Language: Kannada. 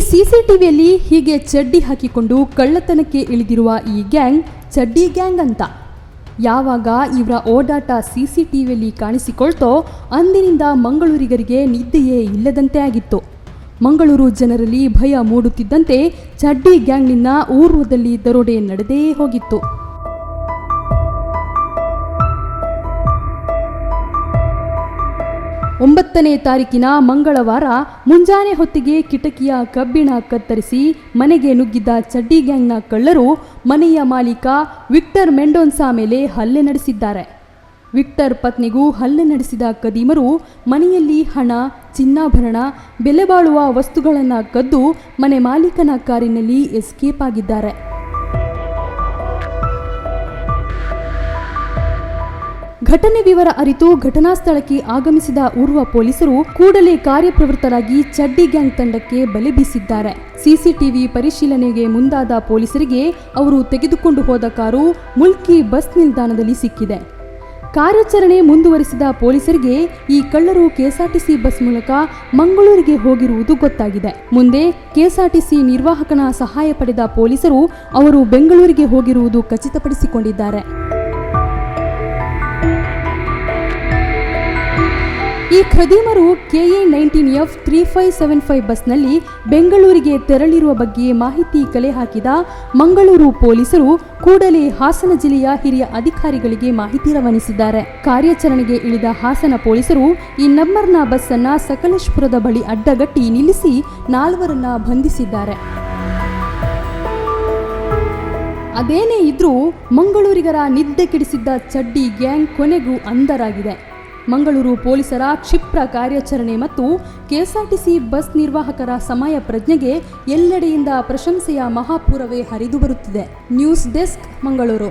ಸಿಸಿಟಿವಿಯಲ್ಲಿ ಹೀಗೆ ಚಡ್ಡಿ ಹಾಕಿಕೊಂಡು ಕಳ್ಳತನಕ್ಕೆ ಇಳಿದಿರುವ ಈ ಗ್ಯಾಂಗ್ ಚಡ್ಡಿ ಗ್ಯಾಂಗ್ ಅಂತ. ಯಾವಾಗ ಇವರ ಓಡಾಟ ಸಿಸಿಟಿವಿಯಲ್ಲಿ ಕಾಣಿಸಿಕೊಳ್ತೋ ಅಂದಿನಿಂದ ಮಂಗಳೂರಿಗರಿಗೆ ನಿದ್ದೆಯೇ ಇಲ್ಲದಂತೆ ಆಗಿತ್ತು. ಮಂಗಳೂರು ಜನರಲ್ಲಿ ಭಯ ಮೂಡುತ್ತಿದ್ದಂತೆ ಚಡ್ಡಿ ಗ್ಯಾಂಗ್ನಿಂದ ಊರ್ವದಲ್ಲಿ ದರೋಡೆ ನಡೆದೇ ಹೋಗಿತ್ತು. ಒಂಬತ್ತನೇ ತಾರೀಕಿನ ಮಂಗಳವಾರ ಮುಂಜಾನೆ ಹೊತ್ತಿಗೆ ಕಿಟಕಿಯ ಕಬ್ಬಿಣ ಕತ್ತರಿಸಿ ಮನೆಗೆ ನುಗ್ಗಿದ್ದ ಚಡ್ಡಿ ಗ್ಯಾಂಗ್ನ ಕಳ್ಳರು ಮನೆಯ ಮಾಲೀಕ ವಿಕ್ಟರ್ ಮೆಂಡೋನ್ಸಾ ಮೇಲೆ ಹಲ್ಲೆ ನಡೆಸಿದ್ದಾರೆ. ವಿಕ್ಟರ್ ಪತ್ನಿಗೂ ಹಲ್ಲೆ ನಡೆಸಿದ ಕದೀಮರು ಮನೆಯಲ್ಲಿ ಹಣ, ಚಿನ್ನಾಭರಣ ಬೆಲೆ ಬಾಳುವ ವಸ್ತುಗಳನ್ನು ಕದ್ದು ಮನೆ ಮಾಲೀಕನ ಕಾರಿನಲ್ಲಿ ಎಸ್ಕೇಪ್ ಆಗಿದ್ದಾರೆ. ಘಟನೆ ವಿವರ ಅರಿತು ಘಟನಾ ಸ್ಥಳಕ್ಕೆ ಆಗಮಿಸಿದ ಊರ್ವ ಪೊಲೀಸರು ಕೂಡಲೇ ಕಾರ್ಯಪ್ರವೃತ್ತರಾಗಿ ಚಡ್ಡಿ ಗ್ಯಾಂಗ್ ತಂಡಕ್ಕೆ ಬಲೆ ಬೀಸಿದ್ದಾರೆ. ಸಿಸಿಟಿವಿ ಪರಿಶೀಲನೆಗೆ ಮುಂದಾದ ಪೊಲೀಸರಿಗೆ ಅವರು ತೆಗೆದುಕೊಂಡು ಹೋದ ಕಾರು ಮುಲ್ಕಿ ಬಸ್ ನಿಲ್ದಾಣದಲ್ಲಿ ಸಿಕ್ಕಿದೆ. ಕಾರ್ಯಾಚರಣೆ ಮುಂದುವರಿಸಿದ ಪೊಲೀಸರಿಗೆ ಈ ಕಳ್ಳರು ಕೆಎಸ್ಆರ್ಟಿಸಿ ಬಸ್ ಮೂಲಕ ಮಂಗಳೂರಿಗೆ ಹೋಗಿರುವುದು ಗೊತ್ತಾಗಿದೆ. ಮುಂದೆ ಕೆಎಸ್ಆರ್ಟಿಸಿ ನಿರ್ವಾಹಕನ ಸಹಾಯ ಪಡೆದ ಪೊಲೀಸರು ಅವರು ಬೆಂಗಳೂರಿಗೆ ಹೋಗಿರುವುದು ಖಚಿತಪಡಿಸಿಕೊಂಡಿದ್ದಾರೆ. ಈ ಖದೀಮರು KA nineteen F three five seven five ಬಸ್ನಲ್ಲಿ ಬೆಂಗಳೂರಿಗೆ ತೆರಳಿರುವ ಬಗ್ಗೆ ಮಾಹಿತಿ ಕಲೆ ಹಾಕಿದ ಮಂಗಳೂರು ಪೊಲೀಸರು ಕೂಡಲೇ ಹಾಸನ ಜಿಲ್ಲೆಯ ಹಿರಿಯ ಅಧಿಕಾರಿಗಳಿಗೆ ಮಾಹಿತಿ ರವಾನಿಸಿದ್ದಾರೆ. ಕಾರ್ಯಾಚರಣೆಗೆ ಇಳಿದ ಹಾಸನ ಪೊಲೀಸರು ಈ ನಂಬರ್ನ ಬಸ್ ಅನ್ನ ಸಕಲೇಶ್ಪುರದ ಬಳಿ ಅಡ್ಡಗಟ್ಟಿ ನಿಲ್ಲಿಸಿ ನಾಲ್ವರನ್ನ ಬಂಧಿಸಿದ್ದಾರೆ. ಅದೇನೇ ಇದ್ರೂ ಮಂಗಳೂರಿಗರ ನಿದ್ದೆ ಕೆಡಿಸಿದ್ದ ಚಡ್ಡಿ ಗ್ಯಾಂಗ್ ಕೊನೆಗೂ ಅಂಧರಾಗಿದೆ. ಮಂಗಳೂರು ಪೊಲೀಸರ ಕ್ಷಿಪ್ರ ಕಾರ್ಯಾಚರಣೆ ಮತ್ತು ಕೆಎಸ್ಆರ್ಟಿಸಿ ಬಸ್ ನಿರ್ವಾಹಕರ ಸಮಯ ಪ್ರಜ್ಞೆಗೆ ಎಲ್ಲೆಡೆಯಿಂದ ಪ್ರಶಂಸೆಯ ಮಹಾಪೂರವೇ ಹರಿದು ಬರುತ್ತಿದೆ. News desk Mangaluru.